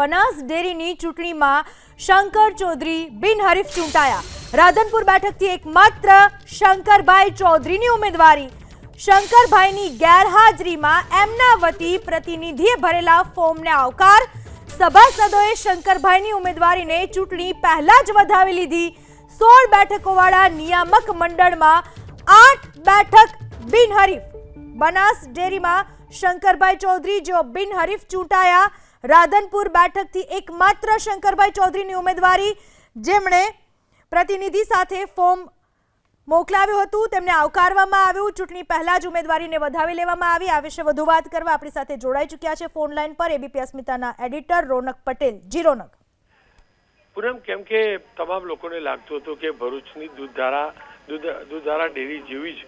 બનાસ ડેરીની ચૂંટણીમાં શંકર ચૌધરી બિનહરીફ ચૂંટાયા. રાધનપુર બેઠકથી એકમાત્ર શંકરભાઈ ચૌધરીની ઉમેદવારી. શંકરભાઈની ગેરહાજરીમાં એમના વતી પ્રતિનિધિએ ભરેલા ફોર્મને આવકાર. સભાસદોએ શંકરભાઈની ઉમેદવારીને ચૂંટણી પહેલા જ વધાવી લીધી. સોળ બેઠકોવાળા નિયામક મંડળમાં આઠ બેઠક બિનહરીફ. બનાસ ડેરીમાં શંકરભાઈ ચૌધરી જેઓ બિનહરીફ ચૂંટાયા. રાધનપુર બેઠકથી એકમાત્ર શંકરભાઈ ચૌધરીની ઉમેદવારી જેમણે પ્રતિનિધિ સાથે ફોર્મ મોકલાવ્યું હતું, તેમને આવકારવામાં આવ્યું. ચૂંટણી પહેલા જ ઉમેદવારીને વધાવી લેવામાં આવી. આ વિશે વધુ વાત કરવા આપણી સાથે જોડાઈ ચૂક્યા છે ફોન લાઈન પર એબીપી અસ્મિતાના એડિટર રોનક પટેલ. જી રોનક. પૂનમ, કેમ કે તમામ લોકોને લાગતું હતું કે ભરૂચની દૂધધારા, દૂધ, દૂધધારા ડેરી જેવી જ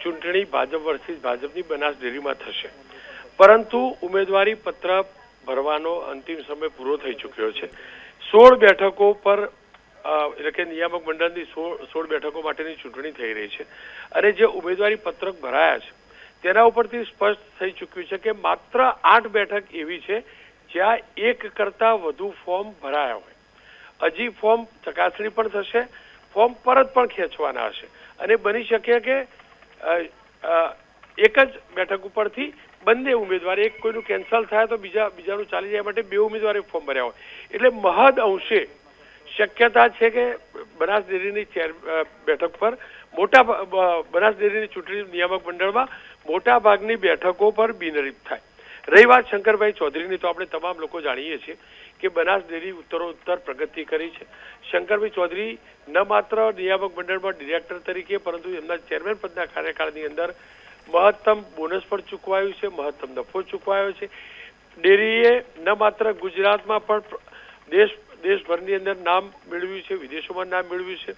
ચૂંટણી ભાજપ વર્ષથી ભાજપની બનાસ ડેરીમાં થશે. પરંતુ ઉમેદવારી પત્ર ભરવાનો અંતિમ સમય પૂરો થઈ ચૂક્યો છે. સોળ બેઠકો પર એટલે કે નિયામક મંડળની સોળ બેઠકો માટેની ચૂંટણી થઈ રહી છે. અને જે ઉમેદવારી પત્રક ભરાયા છે, તેના ઉપરથી સ્પષ્ટ થઈ ચૂક્યું છે કે માત્ર આઠ બેઠક એવી છે જ્યાં એક કરતા વધુ ફોર્મ ભરાયા હોય. હજી ફોર્મ ચકાસણી પણ થશે, ફોર્મ પરત પણ ખેંચવાના હશે. અને બની શકે કે એક જ બેઠક ઉપરથી બંને ઉમેદવાર, એક કોઈનું કેન્સલ થાય તો બીજા બીજાનું ચાલી જાય માટે બે ઉમેદવારે ફોર્મ ભર્યા હોય. એટલે મહદ અંશે શક્યતા છે કે બનાસ ડેરીની ચેર બેઠક પર મોટા બનાસ ડેરીની ચૂંટણી નિયામક મંડળમાં મોટા ભાગની બેઠકો પર બિનરીત થાય. રહી વાત શંકરભાઈ ચૌધરીની, તો આપણે તમામ લોકો જાણીએ છીએ કે બનાસ ડેરી ઉત્તરોત્તર પ્રગતિ કરી છે. શંકરભાઈ ચૌધરી ન માત્ર નિયામક મંડળમાં ડિરેક્ટર તરીકે, પરંતુ એમના ચેરમેન પદના કાર્યકાળની અંદર મહત્તમ બોનસ પણ ચૂકવાયું છે, મહત્તમ નફો ચૂકવાયો છે. ડેરીએ ન માત્ર ગુજરાતમાં પણ દેશ, દેશભરની અંદર નામ મેળવ્યું છે, વિદેશોમાં નામ મેળવ્યું છે.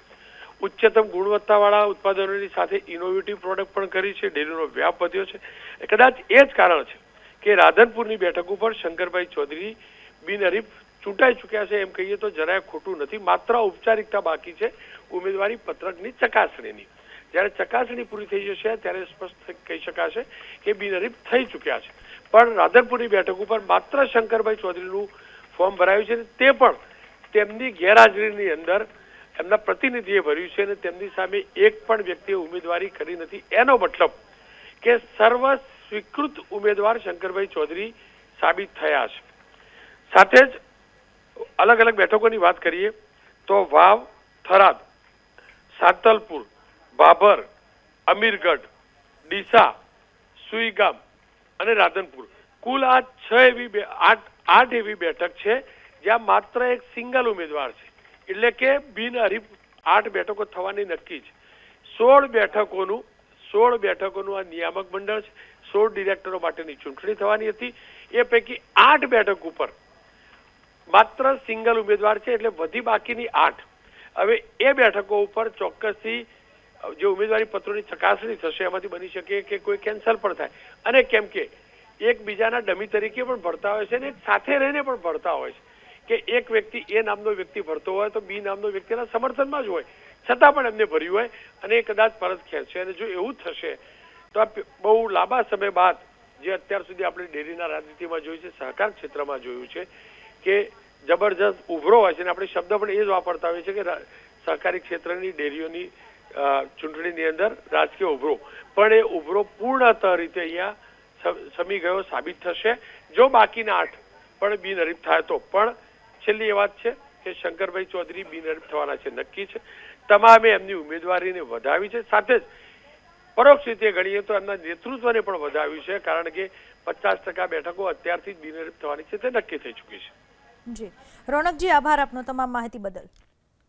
ઉચ્ચતમ ગુણવત્તાવાળા ઉત્પાદનોની સાથે ઇનોવેટિવ પ્રોડક્ટ પણ કરી છે, ડેરીનો વ્યાપ વધ્યો છે. કદાચ એ જ કારણ છે કે રાધનપુરની બેઠક ઉપર શંકરભાઈ ચૌધરી બિનહરીફ ચૂંટાઈ ચૂક્યા છે. એમ કહીએ તો જરાય ખોટું નથી. માત્ર ઔપચારિકતા બાકી છે. ઉમેદવારી પત્રકની ચકાસણીની. જ્યારે ચકાસણી પૂરી થઈ જશે ત્યારે સ્પષ્ટ કહી શકાશે કે બિનહરીફ થઈ ચૂક્યા છે. પણ રાધનપુરની બેઠક ઉપર માત્ર શંકરભાઈ ચૌધરીનું ફોર્મ ભરાયું છે તે પણ તેમની ગેરહાજરીની અંદર એમના પ્રતિનિધિએ ભર્યું છે અને તેમની સામે એક પણ વ્યક્તિએ ઉમેદવારી કરી નથી. એનો મતલબ કે સર્વ સ્વીકૃત ઉમેદવાર શંકરભાઈ ચૌધરી સાબિત થયા છે. સાથે જ અલગ અલગ બેઠકોની વાત કરીએ તો વાવ, થરાદ, સાંતલપુર બાબર, અમીરગઢ, ડીસા, સુઈગામ અને રાધનપુર. કુલ આ છ એવી આઠ આઠ એવી બેઠક છે, જ્યાં માત્ર એક સિંગલ ઉમેદવાર છે. એટલે કે બિનહરીફ આઠ બેઠકો થવાની નક્કી છે. સોળ બેઠકોનું સોળ બેઠકોનું આ નિયામક મંડળ છે. સોળ ડિરેક્ટરો માટેની ચૂંટણી થવાની હતી. એ પૈકી આઠ બેઠક ઉપર માત્ર સિંગલ ઉમેદવાર છે, એટલે વધી બાકીની આઠ. હવે એ બેઠકો ઉપર ચોક્કસથી જે ઉમેદવારી પત્રોની ચકાસણી થશે, એમાંથી બની શકે કે કોઈ કેન્સલ પણ થાય. અને કેમ કે એકબીજાના ડમી તરીકે પણ ભરતા હોય છે એક સાથે રહીને પણ ભરતા હોય છે. કે એક વ્યક્તિ એ નામનો વ્યક્તિ ભરતો હોય તો બી નામનો વ્યક્તિના સમર્થનમાં જ હોય. છતાં પણ એમને ભર્યું હોય અને એ કદાચ પરત ખેંચશે. અને જો એવું થશે, તો આ બહુ લાંબા સમય બાદ જે અત્યાર સુધી આપણે ડેરીના રાજનીતિમાં જોયું છે, સહકાર ક્ષેત્રમાં જોયું છે, કે જબરજસ્ત ઉભરો હોય છે. અને આપણે શબ્દ પણ એ જ વાપરતા હોઈએ છીએ કે સહકારી ક્ષેત્રની ડેરીઓની ચૂંટણીની અંદર રાજકીય ઉભરો. પણ એ ઉભરો પૂર્ણતઃ રીતે અહીંયા સમી ગયો સાબિત થશે. જો બાકીના આઠ પણ બિનહરીફ થાય તો. પણ છેલ્લી એ વાત છે કે શંકરભાઈ ચૌધરી બિનહરીફ થવાના છે, નક્કી છે. તમામે એમની ઉમેદવારીને વધાવી છે. સાથે જ પરોક્ષ રીતે ગણીએ તો એમના નેતૃત્વને પણ વધાવ્યું છે, કારણ કે પચાસ ટકા બેઠકો અત્યારથી જ બિનહરીફ થવાની છે, તે નક્કી થઈ ચૂકી છે. જી. રોનકજી, આભાર આપનો તમામ માહિતી બદલ.